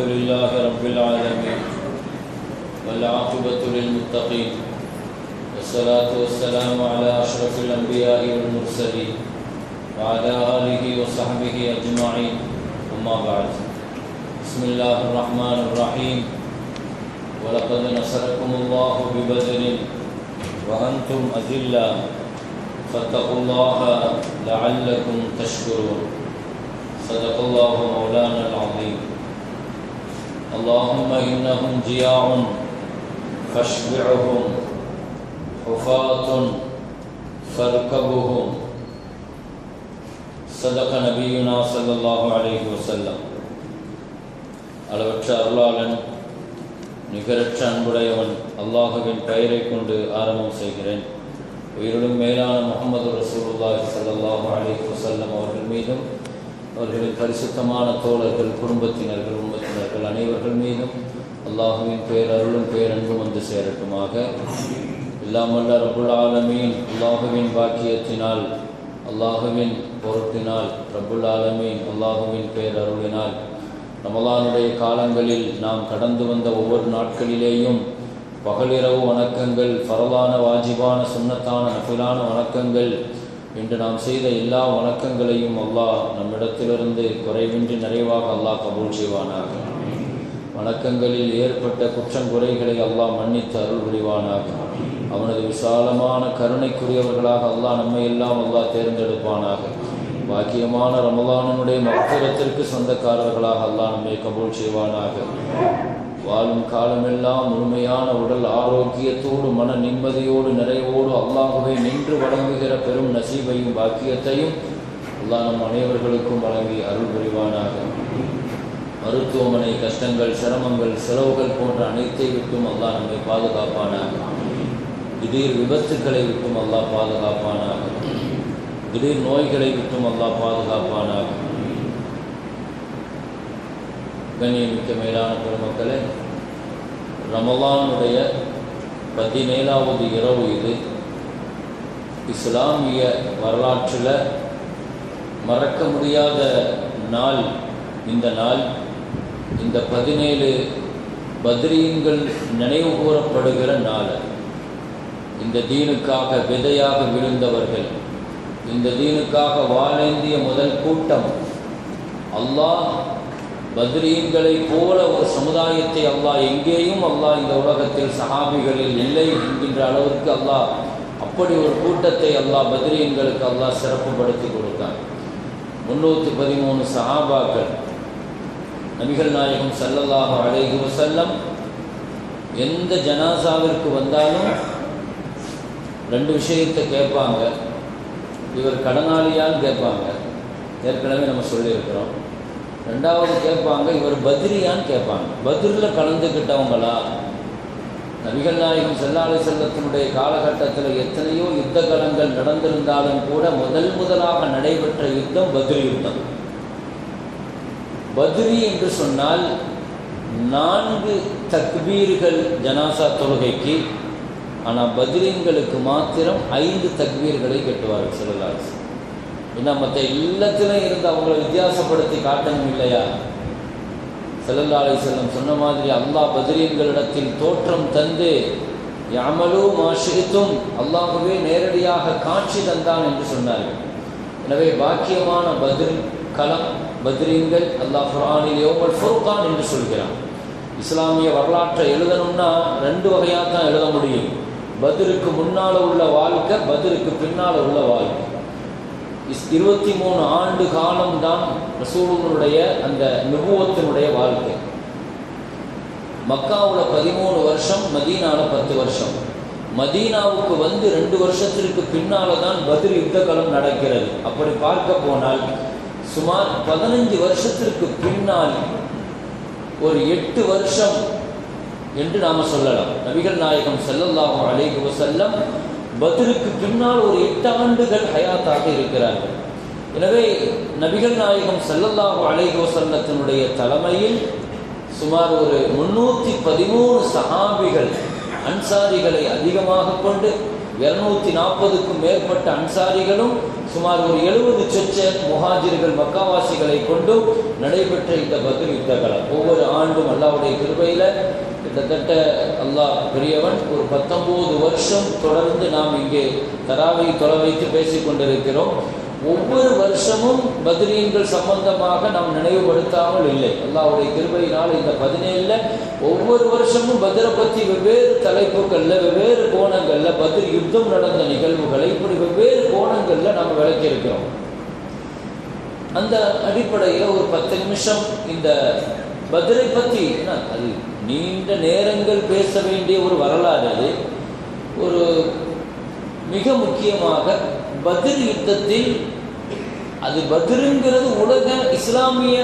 الحمد لله رب العالمين والعاقبة للمتقين والصلاة والسلام على أشرف الأنبياء والمرسلين وعلى آله وصحبه أجمعين. أما بعد بسم الله الرحمن الرحيم. ولقد نصركم الله ببدر وأنتم أذلة. فاتقوا الله لعلكم تشكرون. صدق الله مولانا العظيم. اللهم إنهم جياع فاشبعهم حفاة فاركبهم صدق نبينا صلى الله عليه وسلم அளவற்ற அருளாளன் நிகரற்ற அன்புடையவன் அல்லாஹுவின் பெயரை கொண்டு ஆரம்பம் செய்கிறேன் உயிரிலும் மேலான முகமது ரசூலுல்லாஹி ஸல்லல்லாஹு அலைஹி வஸல்லம் அவர்கள் மீதும் அவர்களின் பரிசுத்தமான தோழர்கள் குடும்பத்தினர்கள் உம்மத்தினர்கள் அனைவர்கள் மீதும் அல்லாஹுவின் பேரருளும் பேரன்பும் வந்து சேரட்டுமாக. இல்லாமல்ல ரபுல் ஆலமீன். அல்லாஹுவின் பாக்கியத்தினால் அல்லாஹுவின் பொருட்டினால் ரபுல் ஆலமீன். அல்லாஹுவின் பேரருளினால் ரமலானுடைய காலங்களில் நாம் கடந்து வந்த ஒவ்வொரு நாட்களிலேயும் பகலிரவு வணக்கங்கள் பரவான வாஜிபான சுண்ணத்தான நபிலான வணக்கங்கள் இன்று நாம் செய்த எல்லா வணக்கங்களையும் அல்லாஹ் நம்மிடத்திலிருந்து குறைவின்றி நிறைவாக அல்லாஹ் கபூல் செய்வானாக. வணக்கங்களில் ஏற்பட்ட குற்றங்குறைகளை அல்லாஹ் மன்னித்து அருள் புரிவானாக. அவனது விசாலமான கருணைக்குரியவர்களாக அல்லாஹ் நம்மை எல்லாம் அல்லாஹ் தேர்ந்தெடுப்பானாக. பாக்கியமான ரமலானனுடைய மக்களத்திற்கு சொந்தக்காரர்களாக அல்லாஹ் நம்மை கபூல் செய்வானாக. வாழும் காலமெல்லாம் முழுமையான உடல் ஆரோக்கியத்தோடு மன நிம்மதியோடு நிறைவோடு அல்லாஹுவை நின்று வழங்குகிற பெரும் நசீபையும் பாக்கியத்தையும் அல்லாஹ் நம் அனைவர்களுக்கும் வழங்கி அருள் புரிவானாக. மருத்துவமனை கஷ்டங்கள் சிரமங்கள் செலவுகள் போன்ற அனைத்தை விட்டும் அல்லாஹ் நம்மை பாதுகாப்பானாக. திடீர் விபத்துக்களை விட்டும் அல்லாஹ் பாதுகாப்பானாக. திடீர் நோய்களை விட்டும் அல்லாஹ் பாதுகாப்பானாக. கண்ணியமிக்க மேலான பெருமக்களே ரமலானுடைய பதினேழாவது இரவு இது. இஸ்லாமிய வரலாற்றில் மறக்க முடியாத நாள் இந்த நாள். இந்த பதினேழு பத்ரீன்கள் நினைவு கூறப்படுகிற நாள். இந்த தீனுக்காக விதையாக விழுந்தவர்கள் இந்த தீனுக்காக வாழேந்திய முதல் கூட்டம். அல்லாஹ் பத்ரீன்களை போல ஒரு சமுதாயத்தை அல்லாஹ் எங்கேயும் அல்லாஹ் இந்த உலகத்தில் சஹாபிகளில் இல்லை என்கின்ற அளவிற்கு அல்லாஹ் அப்படி ஒரு கூட்டத்தை அல்லாஹ் பத்ரீன்களுக்கு அல்லாஹ் சிறப்புப்படுத்தி கொடுத்தான். முன்னூற்றி பதிமூணு சஹாபாக்கள் நபிகள் நாயகம் சல்லல்லாஹு அலைஹி வசல்லம் எந்த ஜனாசாவிற்கு வந்தாலும் ரெண்டு விஷயத்தை கேட்பாங்க. இவர் கடனாளியான்னு கேட்பாங்க. ஏற்கனவே நம்ம சொல்லியிருக்கிறோம். ரெண்டாவது கேட்பாங்க இவர் பத்ரியான்னு கேட்பாங்க. பத்ரில் கலந்துக்கிட்டவங்களா நபிகள் நாயகம் செல்லாலை செல்லத்தினுடைய காலகட்டத்தில் எத்தனையோ யுத்த கலங்கள் நடந்திருந்தாலும் கூட முதல் முதலாக நடைபெற்ற யுத்தம் பத்ரி யுத்தம். பத்ரி என்று சொன்னால் நான்கு தக்பீர்கள் ஜனாசா தொழுகைக்கு ஆனால் பத்ரீன்களுக்கு மாத்திரம் ஐந்து தக்பீர்களை கட்டுவார்கள் செல்லாலை ஏன்னா மற்ற எல்லாத்திலும் இருந்து அவங்கள வித்தியாசப்படுத்தி காட்டணும் இல்லையா? செல்லல்லாலை செல்லம் சொன்ன மாதிரி அல்லாஹ் பதிரியங்களிடத்தில் தோற்றம் தந்து யாமலு மாஷித்தும் அல்லாஹுவே நேரடியாக காட்சி தந்தான் என்று சொன்னார்கள். எனவே பாக்கியமான பதில் களம் பத்ரீன்கள் அல்லாஹ் குரானில் யோமல் ஃபுர்கான் என்று சொல்கிறான். இஸ்லாமிய வரலாற்றை எழுதணும்னா ரெண்டு வகையாக தான் எழுத முடியும். பதிருக்கு முன்னால் உள்ள வாழ்க்கை பதிருக்கு பின்னால் உள்ள வாழ்க்கை. இருபத்தி மூணு ஆண்டு காலம்தான் ரசூலுடைய அந்த நுபுவத்தினுடைய வாழ்க்கை. மக்காவில் பதிமூணு வருஷம் மதீனாவில் பத்து வருஷம். மதீனாவுக்கு வந்து ரெண்டு வருஷத்திற்கு பின்னால தான் பதில் யுத்த காலம் நடக்கிறது. அப்படி பார்க்க போனால் சுமார் பதினஞ்சு வருஷத்திற்கு பின்னால் ஒரு எட்டு வருஷம் என்று நாம் சொல்லலாம். நபிகள் நாயகம் செல்லல்லாகும் அழைக்கு செல்லம் பதிலுக்கு பின்னால் ஒரு எட்டு ஆண்டுகள் ஹயாத்தாக இருக்கிறார்கள். எனவே நபிகள் நாயகம் செல்லல்லாஹு அலைஹி தலைமையில் சுமார் ஒரு முன்னூற்றி பதிமூணு சஹாபிகள் அன்சாரிகளை அதிகமாக கொண்டு இருநூத்தி நாற்பதுக்கும் மேற்பட்ட அன்சாரிகளும் சுமார் ஒரு எழுபது சொச்ச முஹாஜிர்கள் மக்காவாசிகளை கொண்டும் நடைபெற்ற இந்த பதில் யுத்த ஒவ்வொரு ஆண்டும் அல்லாவுடைய கிருபையில் கிட்டத்தட்ட அல்லாஹ் பெரியவன் ஒரு பத்தொம்போது வருஷம் தொடர்ந்து நாம் இங்கே தராவை தொலை வைத்து பேசிக் கொண்டிருக்கிறோம். ஒவ்வொரு வருஷமும் பத்ரீன்கள் சம்பந்தமாக நாம் நினைவுபடுத்தாமல் இல்லை. அல்லாவுடைய கிருபையினால் இந்த பதினேழில் ஒவ்வொரு வருஷமும் பத்ரை பற்றி வெவ்வேறு தலைப்புகளில் வெவ்வேறு கோணங்களில் பத்ர் யுத்தம் நடந்த நிகழ்வுகளை இப்படி வெவ்வேறு கோணங்களில் நாம் விளக்கியிருக்கிறோம். அந்த அடிப்படையில் ஒரு பத்து நிமிஷம் இந்த பத்ரை பற்றி என்ன அது? நீண்ட நேரங்கள் பேச வேண்டிய ஒரு வரலாறு அது. ஒரு மிக முக்கியமாக பத்ர் யுத்தத்தில் அது பத்ருங்கிறது உலக இஸ்லாமிய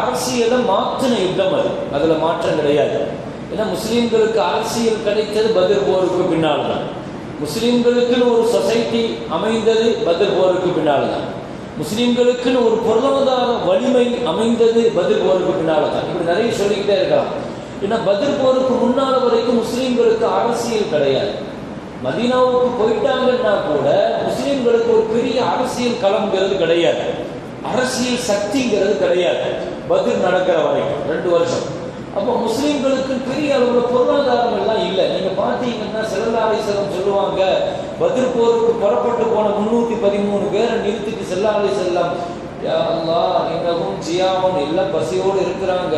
அரசியலை மாற்றின யுத்தம் அது. அதில் மாற்றம் கிடையாது. ஏன்னா முஸ்லீம்களுக்கு அரசியல் கிடைத்தது பத்ர் போருக்கு பின்னால் தான் முஸ்லீம்களுக்குன்னு ஒரு சொசைட்டி அமைந்தது பத்ர் போருக்கு பின்னால் தான் முஸ்லீம்களுக்குன்னு ஒரு பொருளாதார வலிமை அமைந்தது பதில் போருக்கு பின்னால் தான் இப்படி நிறைய சொல்லிக்கிட்டே இருக்கலாம். ஏன்னா பதில் போருக்கு முன்னால் வரைக்கும் முஸ்லீம்களுக்கு அரசியல் கிடையாது. மதீனாவுக்கு போயிட்டாங்கன்னா கூட முஸ்லீம்களுக்கு ஒரு பெரிய அரசியல் களம்ங்கிறது கிடையாது. அரசியல் சக்திங்கிறது கிடையாது. பதில் நடக்கிற வரைக்கும் ரெண்டு வருஷம். அப்போ முஸ்லீம்களுக்கு பெரிய அளவில் பொருளாதாரம் எல்லாம் இல்லை. நீங்க பார்த்தீங்கன்னா செல்லல்லாசலம் சொல்லுவாங்க பதில் போருக்கு புறப்பட்டு போன முன்னூத்தி பதிமூணு பேரை நிறுத்திட்டு செல்லாலே செல்லம் அல்லா இன்னமும் எல்லாம் பசியோடு இருக்கிறாங்க.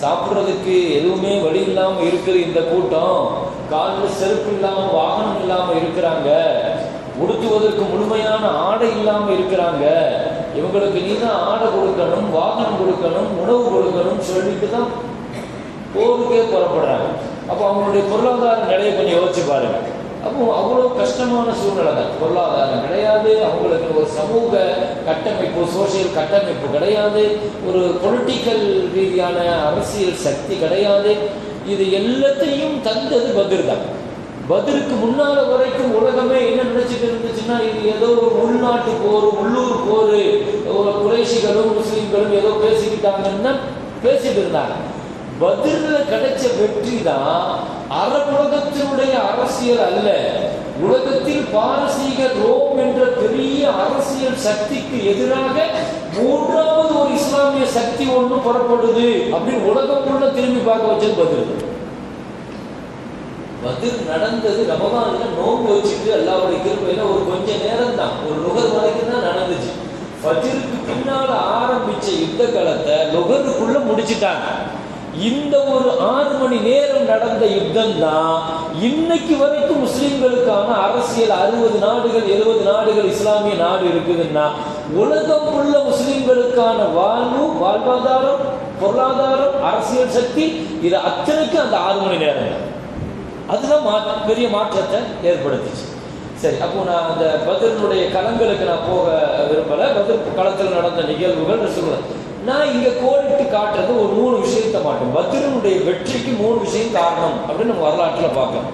சாப்பிட்றதுக்கு எதுவுமே வழி இல்லாமல் இருக்குது இந்த கூட்டம் காலில் செருப்பு இல்லாமல் வாகனம் இல்லாமல் இருக்கிறாங்க. உடுத்துவதற்கு முழுமையான ஆடை இல்லாமல் இருக்கிறாங்க. இவங்களுக்கு நீ தான் ஆடை கொடுக்கணும் வாகனம் கொடுக்கணும் உணவு கொடுக்கணும் சொல்லிட்டு தான் போருக்கே புறப்படுறாங்க. அப்போ அவங்களுடைய பொருளாதார நிலையை கொஞ்சம் யோசிச்சு பாருங்கள் அப்போ அவ்வளோ கஷ்டமான சூழ்நிலை தான் பொருளாதாரம் கிடையாது. அவங்களுக்கு ஒரு சமூக கட்டமைப்பு சோசியல் கட்டமைப்பு கிடையாது. ஒரு பொலிட்டிக்கல் ரீதியான அரசியல் சக்தி கிடையாது. இது எல்லாத்தையும் தந்தது பதிர் தான் பதிலுக்கு முன்னால வரைக்கும் உலகமே என்ன நினைச்சிட்டு இருந்துச்சுன்னா இது ஏதோ ஒரு உள்நாட்டு போர் உள்ளூர் போர். ஒரு குறைசிகளும் முஸ்லீம்களும் ஏதோ பேசிக்கிட்டாங்கன்னா பேசிட்டு இருந்தாங்க. பதில கிடைச்ச வெற்றி தான் அரபுலகத்தினுடைய அரசியல் அல்ல. உலகத்தில் பாரசீக ரோம் என்ற பெரிய அரசியல் சக்திக்கு எதிராக மூன்றாவது ஒரு இஸ்லாமிய சக்தி ஒன்று புறப்படுது அப்படின்னு உலகம் உள்ள திரும்பி பார்க்க வச்சது பதில். பதில் நடந்தது ரமதான்ல நோன்பு வச்சுட்டு அல்லாவுடைய கிருப்பையில ஒரு கொஞ்ச நேரம் தான் ஒரு நுகர் வரைக்கும் தான் நடந்துச்சு. ஃபஜிருக்கு பின்னால ஆரம்பிச்ச யுத்த காலத்தை நுகருக்குள்ள முடிச்சிட்டாங்க. இந்த ஒரு ஆறு மணி நேரம் நடந்த யுத்தம் தான் இன்னைக்கு வரைக்கும் முஸ்லிம்களுக்கான அரசியல் அறுபது நாடுகள் எழுபது நாடுகள் இஸ்லாமிய நாடு இருக்குதுன்னா உலகம் உள்ள முஸ்லிம்களுக்கான வாழ்வு வாழ்வாதாரம் பொருளாதாரம் அரசியல் சக்தி இது அத்தனைக்கும் அந்த ஆறு மணி நேரம். தான் அதுதான் மா பெரிய மாற்றத்தை ஏற்படுத்துச்சு. சரி அப்போ நான் அந்த பதிலுடைய களங்களுக்கு நான் போக விரும்பலை. பதில் களத்தில் நடந்த நிகழ்வுகள் சொல்லுவேன் நான் இங்க கோடிட்டு காட்டுறது மாட்டோம் பத்ரனுடைய வெற்றிக்கு மூணு விஷயம் காரணம் அப்படின்னு நம்ம வரலாற்றில் பார்க்கலாம்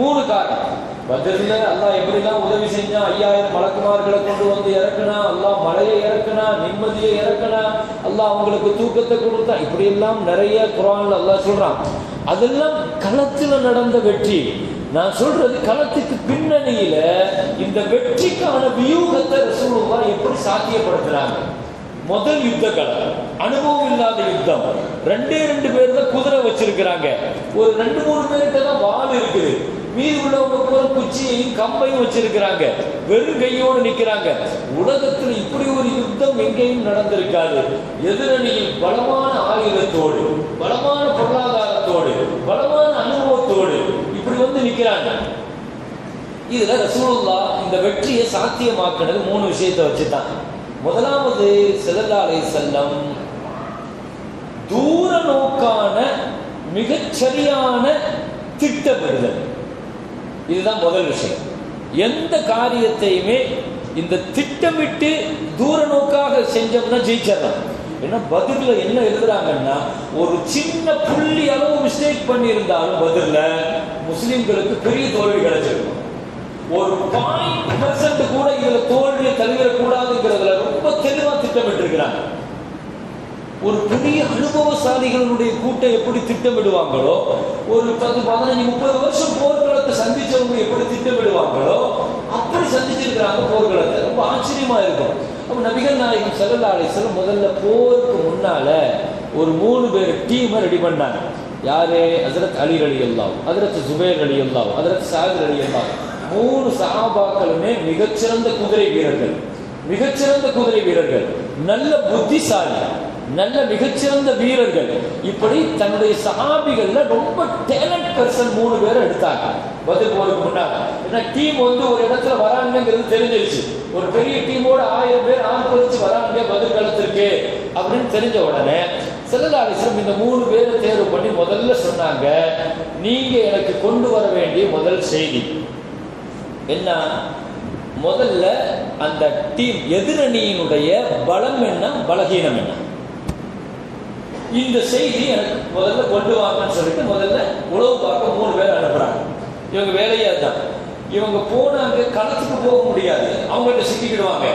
மூணு காரணம். பத்ரில் அல்லா எப்படிலாம் உதவி செஞ்சா ஐயாயிரம் மலக்குமார்களை கொண்டு வந்து இறக்குனா அல்லா மழையை இறக்குனா நிம்மதியை இறக்குனா அல்லா அவங்களுக்கு தூக்கத்தை கொடுத்தா இப்படி எல்லாம் நிறைய குரான்ல அல்லா சொல்றான். அதெல்லாம் களத்தில் நடந்த வெற்றி. நான் சொல்றது களத்துக்கு பின்னணியில இந்த வெற்றிக்கான வியூகத்தை ரசூலுல்லா எப்படி சாத்தியப்படுத்துறாங்க? முதல் யுத்த களம் அனுபவம் இல்லாத யுத்தம். ரெண்டே ரெண்டு பேர் தான் குதிரை வச்சிருக்கிறாங்க. ஒரு ரெண்டு மூணு பேருக்கு தான் வால் இருக்குது. மீதி உள்ளவங்க பூரா குச்சியையும் கம்பையும் வச்சிருக்கிறாங்க. வெறும் கையோடு நிக்கிறாங்க. உலகத்தில் இப்படி ஒரு யுத்தம் எங்கேயும் நடந்திருக்காது. எதிரணியில் பலமான ஆயுதத்தோடு பலமான பொருளாதாரத்தோடு பலமான அனுபவத்தோடு இப்படி வந்து நிக்கிறாங்க. இதுல ரசூலுல்லா இந்த வெற்றியை சாத்தியமாக்கினது மூணு விஷயத்தை வச்சுதான். முதலாவது செல்லல்லாலை செல்லம் தூர நோக்கான மிகச்சரியான திட்டமிடுதல். இதுதான் முதல் விஷயம். எந்த காரியத்தையுமே இந்த திட்டமிட்டு தூர நோக்காக செஞ்சோம்னா ஜெயிச்சிடலாம். ஏன்னா பதில்ல என்ன எழுதுறாங்கன்னா ஒரு சின்ன புள்ளி அளவு மிஸ்டேக் பண்ணியிருந்தாலும் பதில்ல முஸ்லிம்களுக்கு பெரிய தோல்வி கிடைச்சிருக்கும். ஒரு பாயிண்ட் பர்சன்ட் கூட இதுல தோல்வியை தழுவிடக்கூடாதுங்கிறதுல ரொம்ப தெளிவா திட்டமிட்டு இருக்கிறாங்க ஒரு பெரிய அனுபவசாலிகளுடைய கூட்டம் எப்படி திட்டமிடுவாங்களோ ஒரு பத்து பதினஞ்சு முப்பது வருஷம் போர்க்களத்தை சந்திச்சவங்க எப்படி திட்டமிடுவாங்களோ அப்படி சந்திச்சிருக்கிறாங்க போர்க்களத்தை. ரொம்ப ஆச்சரியமா இருக்கும். அப்ப நபிகள் நாயகம் சல்லல்லா அலிஸ்லம் முதல்ல போருக்கு முன்னால ஒரு மூணு பேர் டீமை ரெடி பண்ணாங்க. யாரு? ஹசரத் அலி அலி அல்லாஹ் ஹசரத் ஜுபேர் அலி சாகர் ஹசரத் சாஹிர் அலி மூணு சகாபாக்களுமே மிகச்சிறந்த குதிரை வீரர்கள். மிகச்சிறந்த குதிரை வீரர்கள். நல்ல புத்திசாலி. நல்ல மிகச்சிறந்த வீரர்கள். இப்படி தன்னுடைய சகாபிகள்ல ரொம்ப டேலண்ட் பர்சன் மூணு பேரை எடுத்தாங்க. பதில் போருக்கு முன்னாடி ஏன்னா டீம் வந்து ஒரு இடத்துல வராங்கிறது தெரிஞ்சிருச்சு. ஒரு பெரிய டீமோட ஆயிரம் பேர் ஆண்பறிச்சு வராங்க பதில் களத்திற்கு அப்படின்னு தெரிஞ்ச உடனே செல்லலாலிசம் இந்த மூணு பேரை தேர்வு பண்ணி முதல்ல சொன்னாங்க நீங்க எனக்கு கொண்டு வர வேண்டிய முதல் செய்தி. என்ன? முதல்ல அந்த டீம் எதிரணியினுடைய பலம் என்ன? பலகீனம் என்ன? இந்த செய்தி எனக்கு முதல்ல கொண்டு வாங்கன்னு சொல்லிட்டு முதல்ல உழவு பார்க்க மூணு பேர் அனுப்புறாங்க. இவங்க வேலையே அதுதான். இவங்க போனாங்க களத்துக்கு போக முடியாது. அவங்கள்ட்ட சிக்கிக்கிடுவாங்க.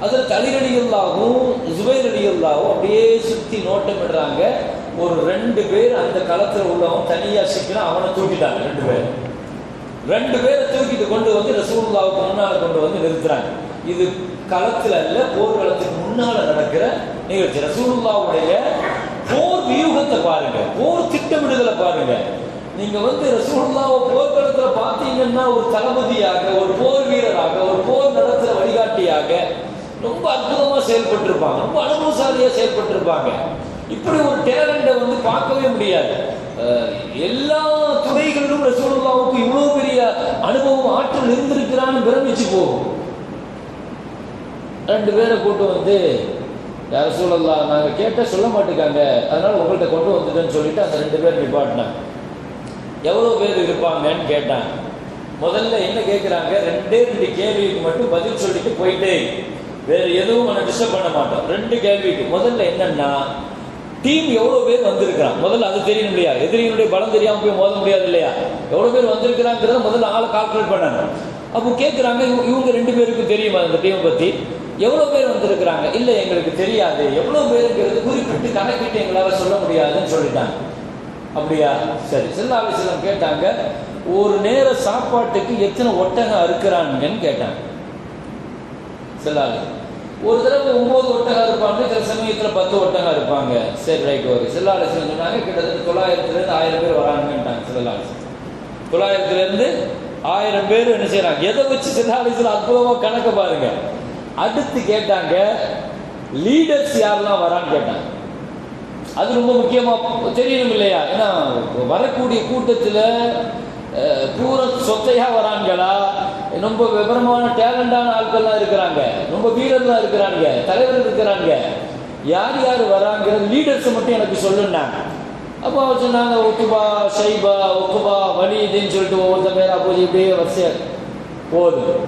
அதில் தலிரடிகளாகவும் ஜுபைரடிகளாகவும் அப்படியே சுற்றி நோட்டமிடுறாங்க. ஒரு ரெண்டு பேர் அந்த களத்தில் உள்ளவன் தனியாக சிக்கினா அவனை தூக்கிட்டாங்க ரெண்டு பேர் ரெண்டு பேரை தூக்கிட்டு கொண்டு வந்து ரசூல்லாவுக்கு முன்னால கொண்டு வந்து நிறுத்துறாங்க. இது களத்துல அல்ல போர்க்களத்துக்கு முன்னால நடக்கிற நிகழ்ச்சி. ரசூலுல்லாவுடைய போர் வியூகத்தை பாருங்க. போர் திட்டமிடுதலை பாருங்க. நீங்க வந்து ரசூலுல்லாவை போர்க்களத்துல பார்த்தீங்கன்னா ஒரு தளபதியாக ஒரு போர் வீரராக ஒரு போர் நடத்துற வழிகாட்டியாக ரொம்ப அற்புதமா செயல்பட்டிருப்பாங்க. ரொம்ப அனுபவசாலியா செயல்பட்டிருப்பாங்க. இப்படி ஒரு டேலண்ட வந்து பார்க்கவே முடியாது. எல்லா துறைகளிலும் ரசூலுல்லாவுக்கு இவ்வளவு பெரிய அனுபவம் ஆற்றல் இருந்திருக்கிறான்னு பிரமிச்சு போகும். ரெண்டு பேரை கூட்டு வந்து யார சூழல்லா நாங்கள் கேட்டால் சொல்ல மாட்டேங்காங்க அதனால உங்கள்கிட்ட கொண்டு வந்துட்டேன்னு சொல்லிட்டு அந்த ரெண்டு பேர் நிப்பாட்டினாங்க. எவ்வளோ பேர் இருப்பாங்கன்னு கேட்டாங்க. முதல்ல என்ன கேட்குறாங்க ரெண்டே ரெண்டு கேள்விக்கு மட்டும் பதில் சொல்லிட்டு போயிட்டே. வேறு வேற எதுவும் நம்ம டிஸ்டர்ப் பண்ண மாட்டோம். ரெண்டு கேள்விக்கு. முதல்ல என்னன்னா டீம் எவ்வளோ பேர் வந்திருக்கிறான்? முதல்ல அது தெரியணும் இல்லையா எதிரியினுடைய பலம் தெரியாமல் போய் மோத முடியாது இல்லையா? எவ்வளோ பேர் வந்திருக்கிறாங்கிறத முதல்ல ஆளை கால்குலேட் பண்ணணும். அப்போ கேட்குறாங்க இவங்க ரெண்டு பேருக்கும் தெரியுமா அந்த டீமை பற்றி எவ்வளோ பேர் வந்திருக்கிறாங்க? இல்லை எங்களுக்கு தெரியாது. எவ்வளோ பேருங்கிறது குறிப்பிட்டு கணக்கிட்டு எங்களால் சொல்ல முடியாதுன்னு சொல்லிட்டாங்க. அப்படியா? சரி. செல்லாவை செல்லம் கேட்டாங்க ஒரு நேர சாப்பாட்டுக்கு எத்தனை ஒட்டகம் அறுக்கிறாங்கன்னு கேட்டாங்க. செல்லாவை ஒரு தடவை ஒன்பது ஒட்டகம் இருப்பாங்க சில சமயத்தில் பத்து ஒட்டகம் இருப்பாங்க. சரி ரைட் ஓகே செல்லாவி சொன்னாங்க கிட்டத்தட்ட தொள்ளாயிரத்துலேருந்து ஆயிரம் பேர் வராங்கன்ட்டாங்க செல்லாவி தொள்ளாயிரத்துலேருந்து ஆயிரம் பேர் என்ன செய்கிறாங்க எதை வச்சு செல்லாலிசில் அற்புதமாக கணக்கை பாருங்க. அடுத்து கேட்டாங்க லீடர்ஸ் யாரெல்லாம் வரான்னு கேட்டாங்க. அது ரொம்ப முக்கியமாக தெரியணும் இல்லையா? ஏன்னா வரக்கூடிய கூட்டத்தில் பூரா சொத்தையாக வராங்களா? ரொம்ப விவரமான டேலண்டான ஆட்கள்லாம் இருக்கிறாங்க. ரொம்ப வீரர்லாம் இருக்கிறாங்க. தலைவர் இருக்கிறாங்க. யார் யார் வராங்கிற லீடர்ஸ் மட்டும் எனக்கு சொல்லுன்னாங்க. அப்போ அவர் சொன்னாங்க ஒத்துபா ஷைபா ஒக்குபா வலிதுன்னு சொல்லிட்டு ஒவ்வொருத்த பேர் போய் இப்படியே வரிசையா போதும்.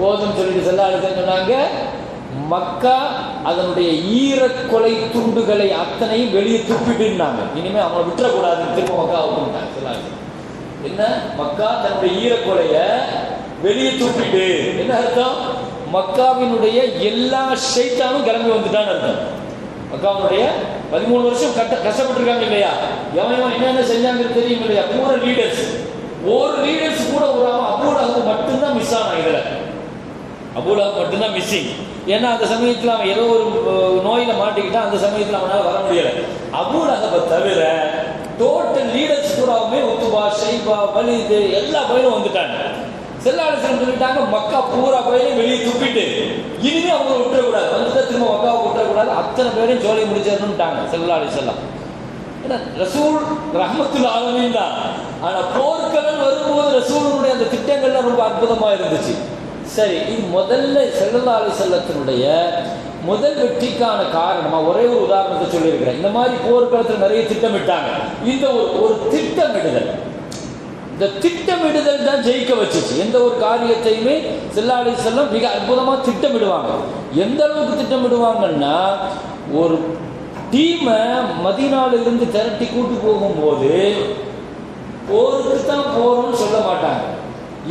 போதும்னு சொல்லிட்டு செல்ல அடுத்து சொன்னாங்க. மக்கா அதனுடைய ஈரக்கொலை துண்டுகளை அத்தனையும் வெளியே துப்பிட்டுனாங்க இனிமே அவங்கள விட்டுறக்கூடாதுன்னு திரும்ப மக்கா விட்டுட்டாங்க என்ன? மக்கா தன்னுடைய ஈரக்கொலையை வெளியே தூக்கிட்டு. என்ன அர்த்தம்? மக்காவினுடைய எல்லா ஷைத்தானும் கிளம்பி வந்துட்டான்னு அர்த்தம். மக்காவினுடைய பதிமூணு வருஷம் கட்ட கஷ்டப்பட்டிருக்காங்க இல்லையா? எவன் எவன் என்னென்ன செஞ்சாங்கன்னு தெரியும் இல்லையா? பூரா லீடர்ஸ் ஒரு லீடர்ஸ் கூட ஒரு அபூலாவுக்கு மட்டும்தான் மிஸ் ஆனான் இதுல அபூலாவுக்கு மட்டும்தான் மிஸ்ஸிங் ஏன்னா அந்த சமயத்தில் அவன் ஏதோ ஒரு நோயில் நோயில மாட்டிக்கிட்டான் அந்த சமயத்தில் அவனால் வர முடியல. அபூலகபை தவிர டோட்டல் லீடர்ஸ் பூராவுமே உத்துபா ஷைபா வலிது எல்லா பயிலும் வந்துட்டாங்க. செல்லாலசனம் சொல்லிட்டாங்க மக்கா பூரா போய் வெளியே துப்பிட்டு. இனிமே அவங்க விட்டுறக்கூடாது. வந்துட்டு திரும்ப மக்காவை விட்டுறக்கூடாது. அத்தனை பேரையும் ஜோலி முடிச்சிடணும்ட்டாங்க. செல்லாலி செல்லாம். ஏன்னா ரசூல் ரஹமத்துல் ஆலமீன் தான். ஆனா போர்க்களம் வரும்போது ரசூலுடைய அந்த திட்டங்கள்லாம் ரொம்ப அற்புதமா இருந்துச்சு. சரி இது முதல்ல செல்லல்லா செல்லத்தினுடைய முதல் வெற்றிக்கான காரணமா ஒரே ஒரு உதாரணத்தை சொல்லியிருக்கிறேன். இந்த மாதிரி போர்க்களத்தில் நிறைய திட்டமிட்டாங்க. இந்த ஒரு ஒரு திட்டமிடுதல். இந்த திட்டமிடுதல் தான் ஜெயிக்க வச்சுச்சு. எந்த ஒரு காரியத்தையுமே செல்லாடி செல்லம் மிக அற்புதமாக திட்டமிடுவாங்க. எந்த அளவுக்கு திட்டமிடுவாங்கன்னா ஒரு டீமை மதினாலிருந்து திரட்டி கூட்டு போகும்போது போருக்கு தான் போகிறோம்னு சொல்ல மாட்டாங்க.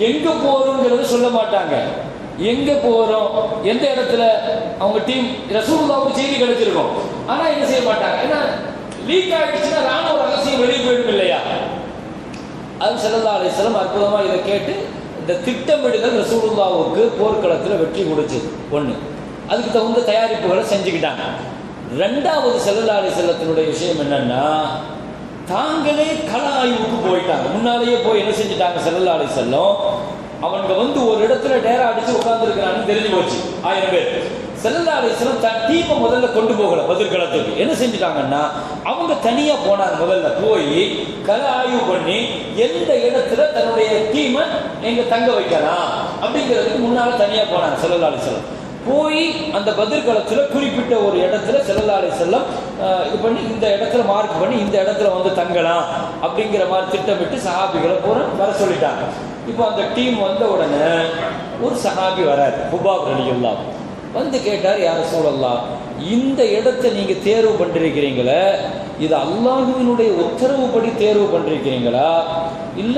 எங்கே போகிறோங்கிறது சொல்ல மாட்டாங்க. எங்கே போகிறோம் எந்த இடத்துல அவங்க டீம் ரசூலுல்லாவுக்கு செய்தி கிடைச்சிருக்கும். ஆனால் என்ன செய்ய மாட்டாங்க? ஏன்னா லீக் ஆகிடுச்சுன்னா ராணுவ ரகசியம் வெளியே போயிடும் இல்லையா? அது செல்லல்லா அலிஸ்லம் அற்புதமாக இதை கேட்டு இந்த திட்டமிடுதல் ரசூலுல்லாவுக்கு போர்க்களத்தில் வெற்றி கொடுத்தது ஒன்று அதுக்கு தகுந்த தயாரிப்புகளை செஞ்சுக்கிட்டாங்க. ரெண்டாவது செல்லல்லா அலிசல்லத்தினுடைய விஷயம் என்னன்னா தாங்களே கள ஆய்வுக்கு போயிட்டாங்க. முன்னாலேயே போய் என்ன செஞ்சுட்டாங்க செல்லல்லா அலிசல்லம் அவங்க வந்து ஒரு இடத்துல டேரா அடிச்சு உட்கார்ந்துருக்கிறான்னு தெரிஞ்சு போச்சு. ஆயிரம் பேர். செல்லல்லா அலிஸ்லாம் தன் டீமை முதல்ல கொண்டு போகல பதிர்களத்துக்கு என்ன செஞ்சுட்டாங்கன்னா அவங்க தனியா போனாங்க முதல்ல போய் கல ஆய்வு பண்ணி எந்த இடத்துல தன்னுடைய டீமை எங்க தங்க வைக்கலாம் அப்படிங்கிறதுக்கு முன்னால தனியா போனாங்க செல்லல்லா அலிஸ்லாம் போய் அந்த பதிர்களத்தில் குறிப்பிட்ட ஒரு இடத்துல செல்லல்லாலை செல்லம் இது பண்ணி இந்த இடத்துல மார்க் பண்ணி இந்த இடத்துல வந்து தங்கலாம் அப்படிங்கிற மாதிரி திட்டமிட்டு சஹாபிகளை பூரா வர சொல்லிட்டாங்க. இப்போ அந்த டீம் வந்த உடனே ஒரு சஹாபி வராரு ஹுபாப் ரலியுல்லா வந்து கேட்டார் யார சூழல்லாம் இந்த இடத்தை நீங்க தேர்வு பண்ணிருக்கிறீங்களே? இது அல்லாஹுவினுடைய உத்தரவுப்படி தேர்வு பண்ணிருக்கிறீங்களா? இல்ல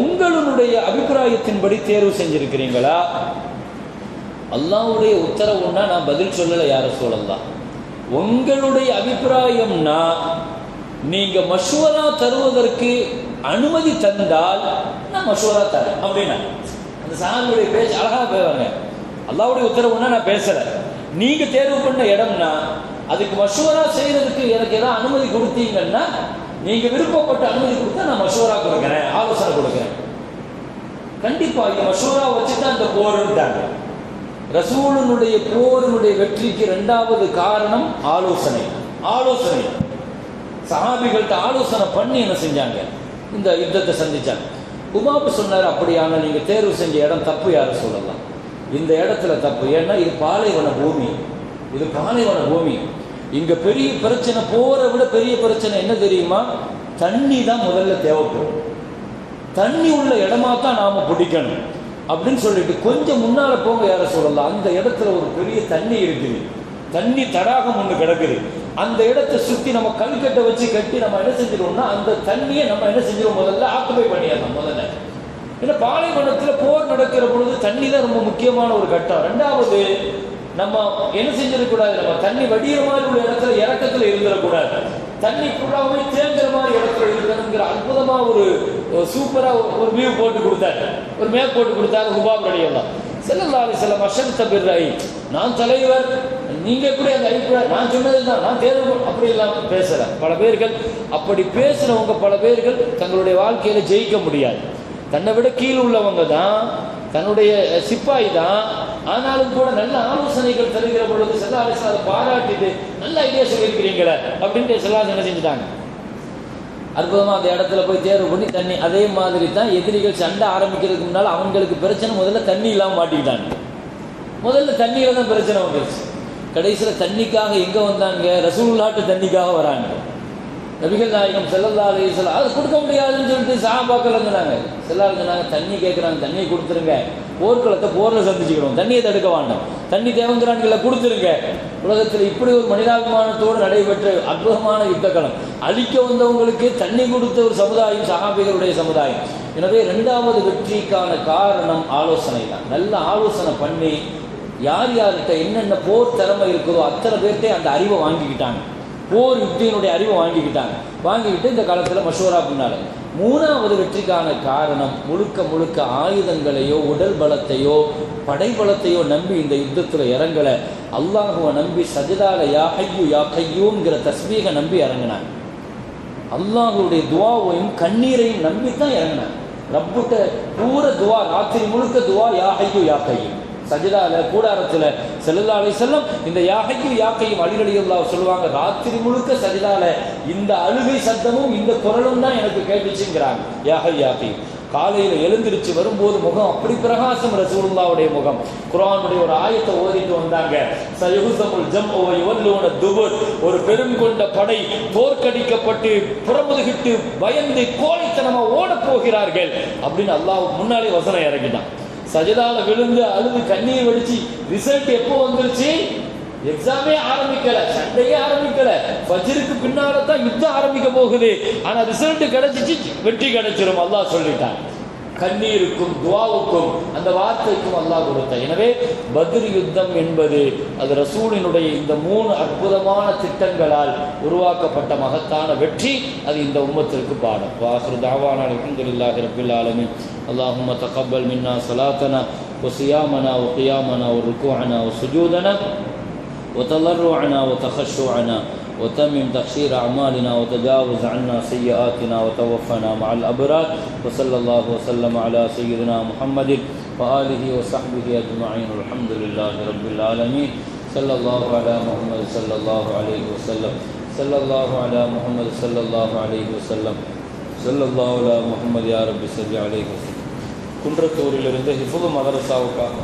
உங்களுடைய அபிப்பிராயத்தின்படி தேர்வு செஞ்சிருக்கிறீங்களா? அல்லாவுடைய உத்தரவுன்னா நான் பதில் சொல்லலை யார சொல்லலாம் உங்களுடைய அபிப்பிராயம்னா நீங்க மஷூரா தருவதற்கு அனுமதி தந்தால் நான் மஷூரா தரேன். அப்படின்னா அந்த சாமியுடைய பேச்சு அழகா போவாங்க அல்லாவுடைய உத்தரவுன்னா நான் பேசல. நீங்க தேர்வு பண்ண இடம்னா அதுக்கு மசூரா செய்யறதுக்கு எனக்கு ஏதாவது அனுமதி கொடுத்தீங்கன்னா நீங்க விருப்பப்பட்ட அனுமதி கொடுத்தா நான் மசூரா கொடுக்குறேன் ஆலோசனை கொடுக்குறேன். கண்டிப்பா இந்த மசூரா வச்சு தான் இந்த போருன்ட்டாங்க ரசூலனுடைய போரினுடைய வெற்றிக்கு இரண்டாவது காரணம் ஆலோசனை. ஆலோசனை. சஹாபிகள்கிட்ட ஆலோசனை பண்ணி என்ன செஞ்சாங்க? இந்த யுத்தத்தை சந்திச்சாங்க. உமாப்பு சொன்னார் அப்படியான நீங்க தேர்வு செஞ்ச இடம் தப்பு யாரும் சொல்லலாம்? இந்த இடத்துல தப்பு. ஏன்னா இது பாலைவன பூமி. இது பாலைவன பூமி. இங்க பெரிய பிரச்சனை போரை விட பெரிய பிரச்சனை என்ன தெரியுமா? தண்ணி தான் முதல்ல தேவைப்படும். தண்ணி உள்ள இடமா தான் நாம பிடிக்கணும். அப்படின்னு சொல்லிட்டு கொஞ்சம் முன்னால போங்க யார சொல்லலாம். அந்த இடத்துல ஒரு பெரிய தண்ணி இருக்குது. தண்ணி தடாகம் ஒன்று கிடக்குது. அந்த இடத்தை சுத்தி நம்ம கல்கட்டை வச்சு கட்டி நம்ம என்ன செஞ்சிருவோம்னா அந்த தண்ணியை நம்ம என்ன செஞ்சிருவோம் முதல்ல ஆக்குபை பண்ணிடலாம் முதல்ல. ஏன்னா பாலைவனத்தில் போர் நடக்கிற பொழுது தண்ணி தான் ரொம்ப முக்கியமான ஒரு கட்டம். ரெண்டாவது நம்ம என்ன செஞ்சிடக்கூடாது நம்ம தண்ணி வடிகிற மாதிரி உள்ள இடத்துல இறக்கத்தில் இருந்துடக்கூடாது. தண்ணி ஃபுல்லாகவே தேங்குற மாதிரி இடத்துல இருக்கணுங்கிற அற்புதமா ஒரு சூப்பரா ஒரு வியூ போட்டு கொடுத்தாரு. ஒரு மேப் போட்டு கொடுத்தாரு ஹுபாப் ரடியெல்லாம் செல்லல்லாரி சில மஷன் தபிர் நான் தலைவர். நீங்க எப்படி அந்த அபிப்பிராயம் நான் சொன்னதுதான். நான் தேர்வு அப்படி இல்லாமல் பேசுறேன் பல பேர்கள் அப்படி பேசுறவங்க பல பேர்கள் தங்களுடைய வாழ்க்கையில ஜெயிக்க முடியாது. தன்னை விட கீழ் உள்ளவங்க தான் தன்னுடைய சிப்பாய் தான். ஆனாலும் கூட நல்ல ஆலோசனைகள் தருகிற பொழுது செல்லாலிசா அதை பாராட்டிட்டு நல்ல ஐடியா சொல்லியிருக்கிறீங்களே அப்படின்ட்டு செல்லாஸ் என்ன செஞ்சுட்டாங்க? அற்புதமாக அந்த இடத்துல போய் தேர்வு பண்ணி தண்ணி அதே மாதிரி தான் எதிரிகள் சண்டை ஆரம்பிக்கிறதுக்கு முன்னால் அவங்களுக்கு பிரச்சனை முதல்ல தண்ணி இல்லாமல் மாட்டிக்கிட்டாங்க. முதல்ல தண்ணியில் தான் பிரச்சனை வந்துருச்சு. கடைசியில் தண்ணிக்காக எங்கே வந்தாங்க? ரசூல்லாட்டு தண்ணிக்காக வராங்க. நபிகள் நாயகம் செல்லல்லா அலையம் அது கொடுக்க முடியாதுன்னு சொல்லிட்டு சாபாக்கள் இருந்தாங்க செல்லா இருந்தாங்க தண்ணி கேட்குறாங்க தண்ணியை கொடுத்துருங்க. போர்க்களத்தை போரில் சந்திச்சுக்கணும் தண்ணியை தடுக்க வேண்டாம். தண்ணி தேவங்கிறான்களை கொடுத்துருங்க. உலகத்தில் இப்படி ஒரு மனிதாபிமானத்தோடு நடைபெற்ற அற்புதமான யுத்தக்களம். அழிக்க வந்தவங்களுக்கு தண்ணி கொடுத்த ஒரு சமுதாயம் சகாபிகளுடைய சமுதாயம். எனவே ரெண்டாவது வெற்றிக்கான காரணம் ஆலோசனை தான் நல்ல ஆலோசனை பண்ணி யார் யார்கிட்ட என்னென்ன போர் திறமை இருக்குதோ அத்தனை பேர்த்தே அந்த அறிவை வாங்கிக்கிட்டாங்க. போர் யுத்தியினுடைய அறிவை வாங்கிக்கிட்டாங்க. வாங்கிக்கிட்டு இந்த காலத்தில் மஷூரா பண்ணாங்க. மூணாவது வெற்றிக்கான காரணம் முழுக்க முழுக்க ஆயுதங்களையோ உடல் பலத்தையோ படைபலத்தையோ நம்பி இந்த யுத்தத்தில் இறங்கலை. அல்லாஹுவை நம்பி சஜிதால யா ஐயோ யா கையோங்கிற தஸ்மீக நம்பி இறங்கினாங்க. அல்லாஹுடைய துவாவையும் கண்ணீரையும் நம்பி தான் இறங்கினாங்க. ரப்புட்ட பூர துவா ராத்திரி முழுக்க துவா யா ஐயோ யா கையும் சஜிதால கூடாரத்தில் செல்லல்லா செல்லும் இந்த யாகையும் யாக்கையும் அலிரலியுல்லா சொல்லுவாங்க. ராத்திரி முழுக்க சஜிதால இந்த அழுகை சத்தமும் இந்த குரலும் தான் எனக்கு கேட்டுச்சுங்கிறாங்க. யாகை யாக்கையும் காலையில் எழுந்திருச்சு வரும்போது முகம் அப்படி பிரகாசம் ரசூலுல்லாவுடைய முகம். குரானுடைய ஒரு ஆயத்தை ஓதிட்டு வந்தாங்க. சயுகுசமுல் ஜம் ஓவல்லூன துபுர். ஒரு பெரும் கொண்ட படை தோற்கடிக்கப்பட்டு புறமுதுகிட்டு பயந்து கோழைத்தனமா ஓடப் போகிறார்கள். அப்படின்னு அல்லாஹ் முன்னாலே வசனம் இறங்கிட்டான் சஜிதால விழுந்து அழுது கண்ணீர் வடிச்சு ரிசல்ட் எப்போ வந்துருச்சு? எக்ஸாமே ஆரம்பிக்கல சண்டையே ஆரம்பிக்கல. ஃபஜ்ருக்கு பின்னால தான் யுத்தம் ஆரம்பிக்க போகுது. ஆனா ரிசல்ட் கிடைச்சிச்சு வெற்றி கிடைச்சிரும் அல்லாஹ் சொல்லிட்டான். கண்ணீருக்கும் துவாவுக்கும் அந்த வார்த்தைக்கும் அல்லாஹ் கொடுத்த எனவே பத்ர் யுத்தம் என்பது அது ரசூலினுடைய இந்த மூணு அற்புதமான திட்டங்களால் உருவாக்கப்பட்ட மகத்தான வெற்றி அது இந்த உம்மத்திற்கு பாடம் வாசரு தாவான அலமதுல்லாஹி ரபில் ஆலமின் اللهم تقبل منا صلاتنا وصيامنا وقيامنا وركوعنا وسجودنا وتضرعنا وتخشعنا وتمم تقصير أعمالنا وتجاوز عنا سيئاتنا وتوفنا مع الأبرار وصلى الله وسلم على سيدنا محمد وآله وصحبه أجمعين والحمد لله رب العالمين صلى الله على محمد صلى الله عليه وسلم صلى الله على محمد صلى الله عليه وسلم صلى الله على محمد يا رب صل عليه وسلم குன்றத்தூரிலிருந்து ஹிஃபுல் மதரசாவுக்காக